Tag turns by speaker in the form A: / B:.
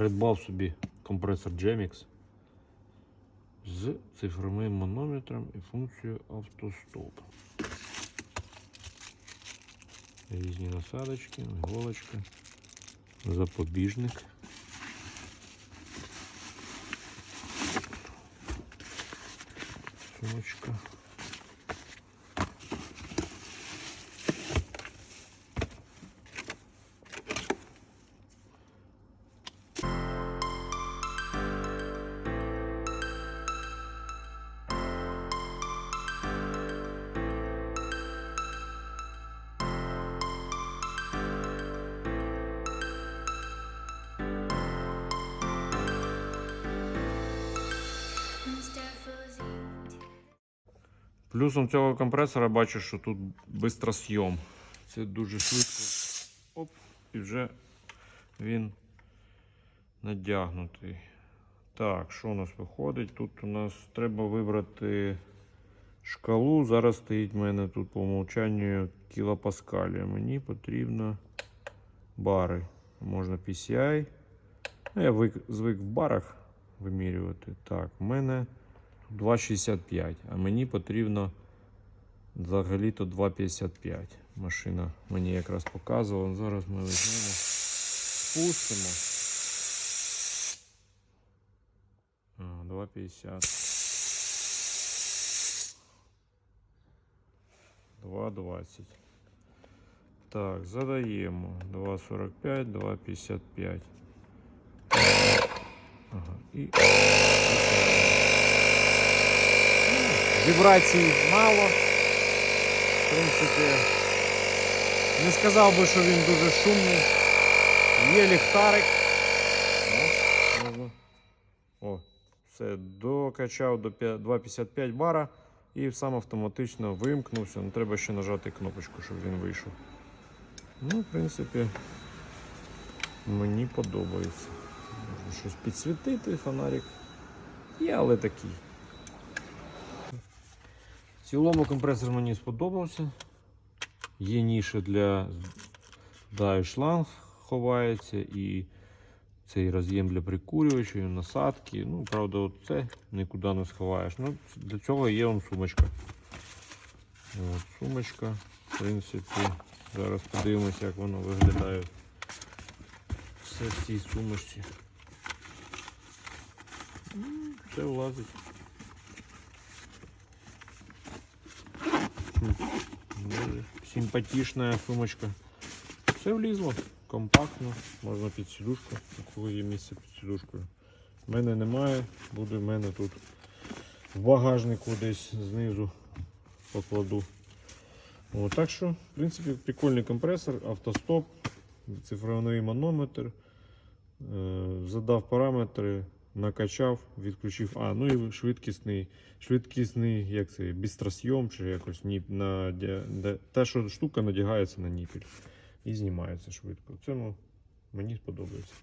A: Придбав собі компресор Gemix з цифровим манометром і функцією автостоп. Різні насадочки, іголочка, запобіжник. Сумочка. Плюсом цього компресора бачу, що тут бистросйом. Це дуже швидко. Оп, і вже він надягнутий. Так, що у нас виходить? Тут у нас треба вибрати шкалу. Зараз стоїть в мене тут по умовчанню кілопаскалі. Мені потрібно бари. Можна PCI. Ну, я звик в барах вимірювати. Так, в мене 2,65, а мені потрібно взагалі-то 2,55. Машина мені якраз показувала. Зараз ми візьмемо, спустимо. А, 2,50. 2,20. Так, задаємо 2,45, 2,55. Ага, і Вібрацій мало. В принципі, не сказав би, що він дуже шумний. Є ліхтарик. О, можна. О, все, докачав до 2,55 бара і сам автоматично вимкнувся. Не треба ще нажати кнопочку, щоб він вийшов. Ну, в принципі, мені подобається. Можна щось підсвітити, фонарик. Є, але такий. Цілому компресор мені сподобався. Є ніша для да, шланг ховається, і цей роз'єм для прикурювача, насадки. Ну, правда, це нікуди не сховаєш. Ну, для цього є он сумочка. От, сумочка, в принципі, зараз подивимося, як воно виглядає. Все в цій сумочці. Все влазить. Дуже Симпатичная сумочка. Все влізло, компактно, можна під сідушку, кого є місце під сідушкою. У мене немає, буде в мене тут в багажнику десь знизу покладу. О, так що, в принципі, прикольний компресор, автостоп, цифровий манометр. Е, задав параметри, накачав, відключив. А, ну і швидкісний, швидкісний, як це, бістросйом чи якось ніп, на, де- те, що штука надягається на ніпіль і знімається швидко. Ну, мені сподобається.